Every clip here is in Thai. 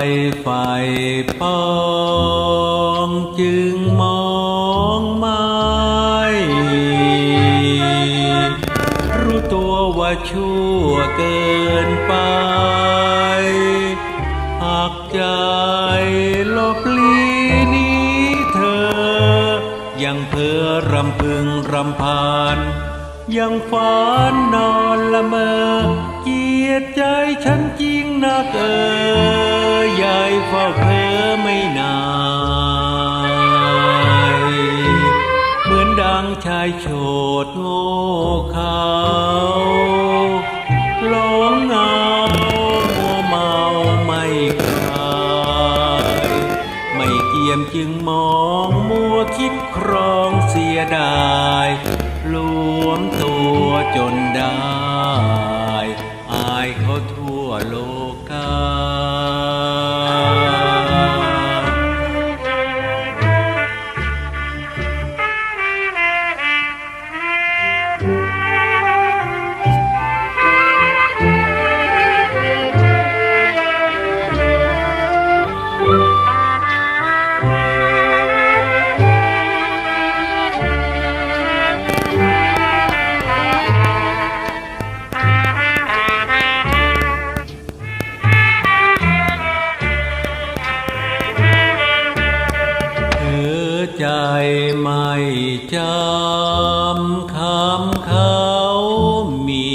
ไฟไฟปองจึงมองไม่รู้ตัวว่าชั่วเกินไป หากใจลบลีนี้เธอ ยังเพ้อรำพึงรำพานยังฝันนอนละเมอ เกียดใจฉันจริงนักเออ ยายเฝ้าเพ้อไม่นาย เหมือนดังชายโฉดโง่เขาหลงเงามัวเมาไม่คลายไม่เกียมจึงมองมัวคิดครองเสียดายหลวมตัวจนได้ อายเขาทั่วโลกา ใจไม่จำคำเขามี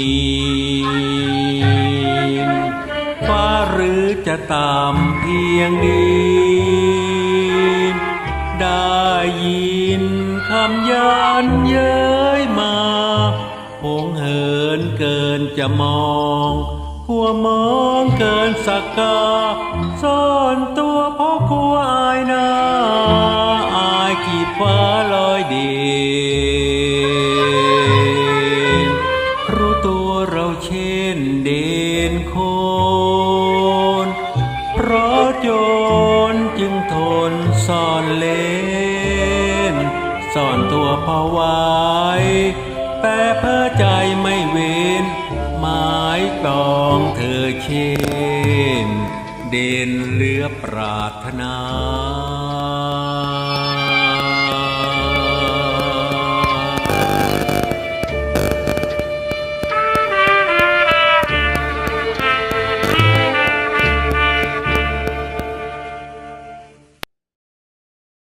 ฟ้าหรือจะตามเพียงนี้ ได้ยินคำยันเย้ยมาหงเหินเกินจะมองหัวมองเกินสักกาซ่อนตัวเพราะกลัว ฟ้าลอยเดีนรู้ตัวเราเช่นเด่นโคนเพราะโจรจึงทนซ่อนเล่นซ่อนตัวพอไว้แต่เพ้อใจไม่เว้นหมายปองเธอเช่นเด่นเหลือปรารถนา